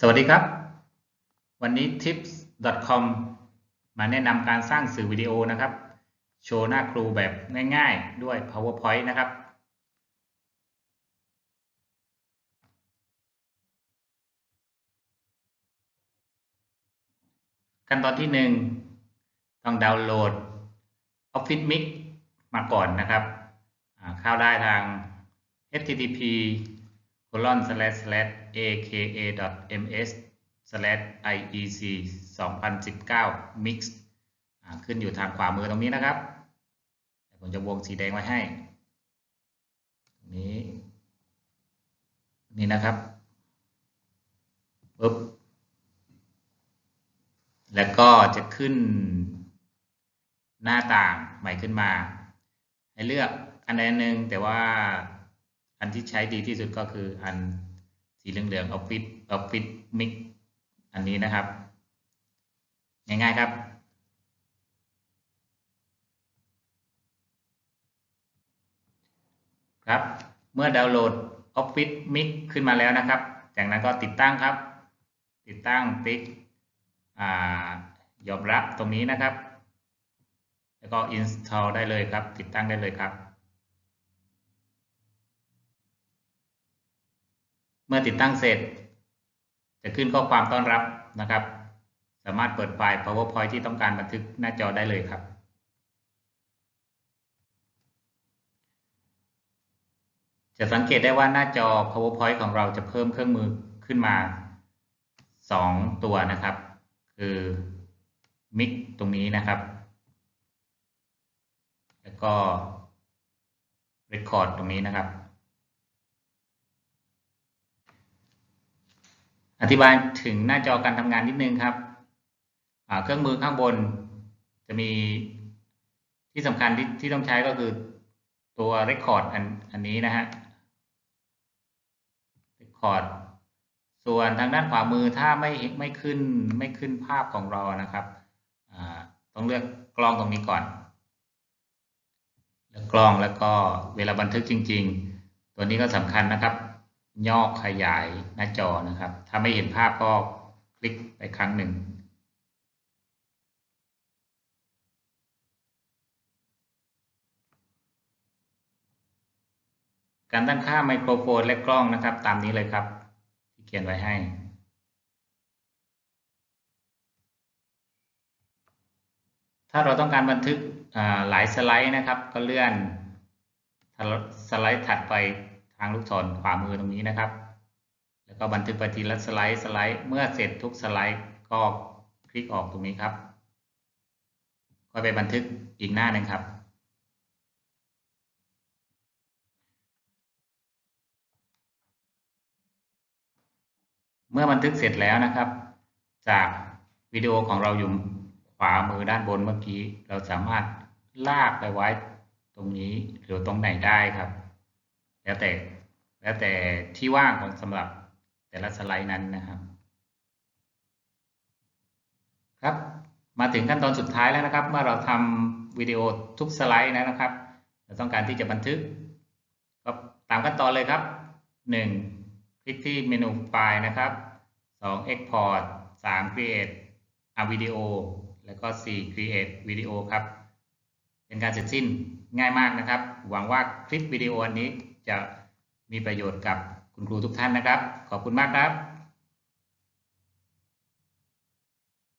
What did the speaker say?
สวัสดีครับ วันนี้ tips.com มาแนะนำการสร้างสื่อวิดีโอนะครับ โชว์หน้าครูแบบง่ายๆ ด้วย PowerPoint นะครับ ขั้นตอนที่หนึ่งต้องดาวน์โหลด Office Mix มาก่อนนะครับ เข้าได้ทาง http colon slash slash aka ms slash iec 2019 mix อ่าขึ้นอยู่ทางขวามือตรงนี้นะครับ ผมจะวงสีแดงไว้ให้ตรงนี้นี่นะครับปึ๊บแล้วก็จะขึ้นหน้าต่างใหม่ขึ้นมา ให้เลือกอันใดอันหนึ่งแต่ว่า อันที่ใช้ดีที่สุดก็คืออันสีเหลืองๆ Office Office Mix อันนี้นะครับ ง่ายๆครับ ครับ เมื่อดาวน์โหลด Office Mix ขึ้นมาแล้วนะครับ จากนั้นก็ติดตั้งครับ ติดตั้งติ๊กยอมรับตรงนี้นะครับ แล้วก็ install ได้เลยครับ ติดตั้งได้เลยครับ เมื่อติดตั้งเสร็จ จะขึ้นข้อความต้อนรับนะครับ สามารถเปิดไฟล์ PowerPoint ที่ต้องการบันทึกหน้าจอได้เลยครับ จะสังเกตได้ว่าหน้าจอ PowerPoint ของเราจะเพิ่มเครื่องมือขึ้นมา 2 ตัวนะครับ คือมิกตรงนี้นะครับ แล้วก็ Record ตรงนี้นะครับ อธิบายถึงหน้าจอการทำงานนิดนึงครับเครื่องมือข้างบนจะมีที่สำคัญที่ที่ต้องใช้ก็คือตัว Record อันอันนี้นะฮะ Record ส่วนทางด้านขวามือถ้าไม่ไม่ขึ้นไม่ขึ้นภาพของเรานะครับต้องเลือกกล้องตรงนี้ก่อนเลือกกล้องแล้วก็เวลาบันทึกจริง ๆ ตัวนี้ก็สำคัญนะครับ ย่อขยายหน้าจอนะครับ ถ้าไม่เห็นภาพก็คลิกไปครั้งหนึ่ง การตั้งค่าไมโครโฟนและกล้องนะครับ ตามนี้เลยครับที่เขียนไว้ให้ถ้าเราต้องการบันทึกหลายสไลด์นะครับ ก็เลื่อนสไลด์ถัดไป ทางลูกศรขวามือตรงนี้นะครับ แล้วก็บันทึกไปทีละสไลด์สไลด์ เมื่อเสร็จทุกสไลด์ก็คลิกออกตรงนี้ครับค่อยไปบันทึกอีกหน้าหนึ่งครับเมื่อบันทึกเสร็จแล้วนะครับ จากวิดีโอของเราอยู่ขวามือด้านบนเมื่อกี้ เราสามารถลากไปไว้ตรงนี้หรือตรงไหนได้ครับ แล้วแต่แล้วแต่ที่ว่างของสำหรับแต่ละสไลด์นั้นนะครับ ครับมาถึงขั้นตอนสุดท้ายแล้วนะครับ เมื่อเราทำวิดีโอทุกสไลด์นะครับ เราต้องการที่จะบันทึกก็ตามขั้นตอนเลยครับ 1. คลิกที่เมนูไฟล์นะครับ 2. Export 3. Create a video แล้วก็ 4. Create video ครับ เป็นการเสร็จสิ้น ง่ายมากนะครับ หวังว่าคลิปวิดีโออันนี้จะมีประโยชน์กับคุณครูทุกท่านนะครับ ขอบคุณมากครับ